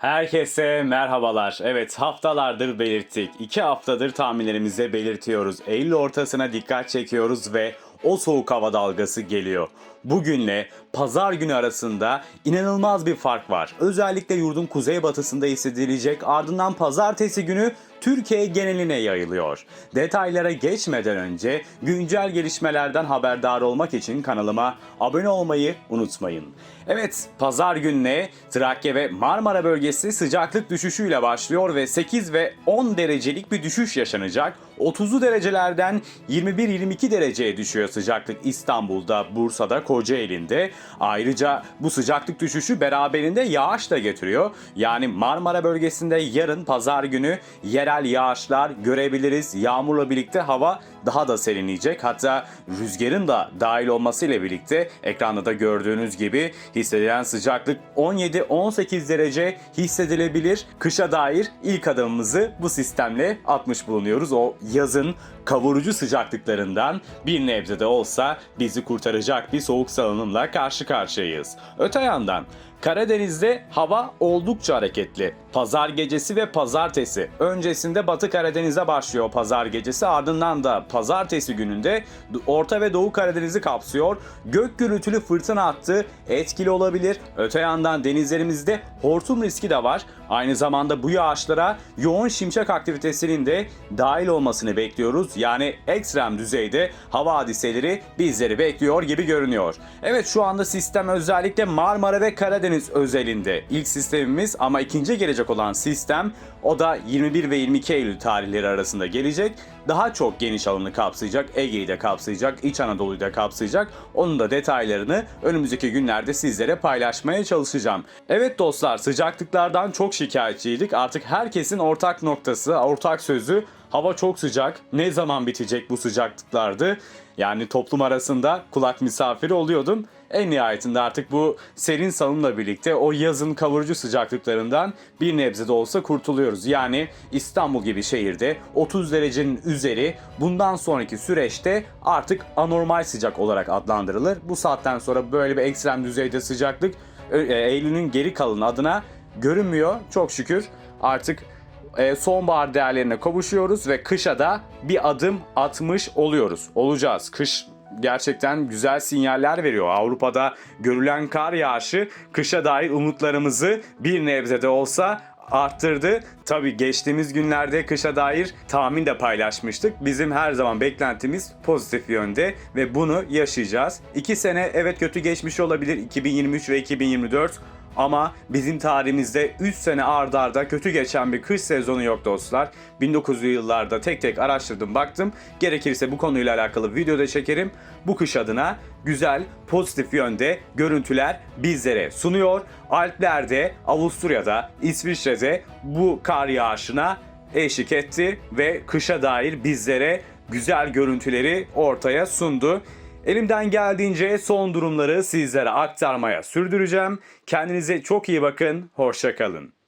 Herkese merhabalar. Evet haftalardır belirttik. İki haftadır tahminlerimize belirtiyoruz. Eylül ortasına dikkat çekiyoruz ve o soğuk hava dalgası geliyor. Bugünle pazar günü arasında inanılmaz bir fark var. Özellikle yurdun kuzeybatısında hissedilecek ardından pazartesi günü Türkiye geneline yayılıyor. Detaylara geçmeden önce güncel gelişmelerden haberdar olmak için kanalıma abone olmayı unutmayın. Evet, pazar gününe Trakya ve Marmara bölgesi sıcaklık düşüşüyle başlıyor ve 8 ve 10 derecelik bir düşüş yaşanacak. 30'lu derecelerden 21-22 dereceye düşüyor sıcaklık İstanbul'da, Bursa'da, Kocaeli'nde. Ayrıca bu sıcaklık düşüşü beraberinde yağış da getiriyor. Yani Marmara bölgesinde yarın pazar günü yerel yağışlar görebiliriz. Yağmurla birlikte hava daha da serinleyecek. Hatta rüzgarın da dahil olmasıyla birlikte ekranda da gördüğünüz gibi hissedilen sıcaklık 17-18 derece hissedilebilir. Kışa dair ilk adımımızı bu sistemle atmış bulunuyoruz. O yazın kavurucu sıcaklıklarından bir nebze de olsa bizi kurtaracak bir soğuk salınımla karşı karşıyayız. Öte yandan Karadeniz'de hava oldukça hareketli. Pazar gecesi ve pazartesi. Öncesinde Batı Karadeniz'e başlıyor pazar gecesi ardından da pazartesi gününde Orta ve Doğu Karadeniz'i kapsıyor. Gök gürültülü fırtına attı. Etkili olabilir. Öte yandan denizlerimizde hortum riski de var. Aynı zamanda bu yağışlara yoğun şimşek aktivitesinin de dahil olmasını bekliyoruz. Yani ekstrem düzeyde hava hadiseleri bizleri bekliyor gibi görünüyor. Evet şu anda sistem özellikle Marmara ve Karadeniz özelinde ilk sistemimiz ama ikinci gelecek olan sistem o da 21 ve 22 Eylül tarihleri arasında gelecek. Daha çok geniş alanı kapsayacak, Ege'yi de kapsayacak, İç Anadolu'yu da kapsayacak. Onun da detaylarını önümüzdeki günlerde sizlere paylaşmaya çalışacağım. Evet dostlar sıcaklıklardan çok şikayetçiydik. Artık herkesin ortak noktası, ortak sözü hava çok sıcak. Ne zaman bitecek bu sıcaklıklardı? Yani toplum arasında kulak misafiri oluyordum. En nihayetinde artık bu serin salınla birlikte o yazın kavurucu sıcaklıklarından bir nebze de olsa kurtuluyoruz. Yani İstanbul gibi şehirde 30 derecenin üzeri bundan sonraki süreçte artık anormal sıcak olarak adlandırılır. Bu saatten sonra böyle bir ekstrem düzeyde sıcaklık e, Eylül'ün geri kalan adına görünmüyor. Çok şükür artık e, sonbahar değerlerine kavuşuyoruz ve kışa da bir adım atmış oluyoruz. Olacağız. Kış gerçekten güzel sinyaller veriyor. Avrupa'da görülen kar yağışı kışa dair umutlarımızı bir nebze de olsa arttırdı. Tabii geçtiğimiz günlerde kışa dair tahmin de paylaşmıştık. Bizim her zaman beklentimiz pozitif yönde ve bunu yaşayacağız. İki sene evet kötü geçmiş olabilir 2023 ve 2024 ama bizim tarihimizde 3 sene ard arda kötü geçen bir kış sezonu yok dostlar. 1900'lü yıllarda tek tek araştırdım baktım. Gerekirse bu konuyla alakalı video da çekerim. Bu kış adına güzel, pozitif yönde görüntüler bizlere sunuyor. Alplerde, Avusturya'da, İsviçre'de bu kar yağışına eşlik etti ve kışa dair bizlere güzel görüntüleri ortaya sundu. Elimden geldiğince son durumları sizlere aktarmaya sürdüreceğim. Kendinize çok iyi bakın, hoşça kalın.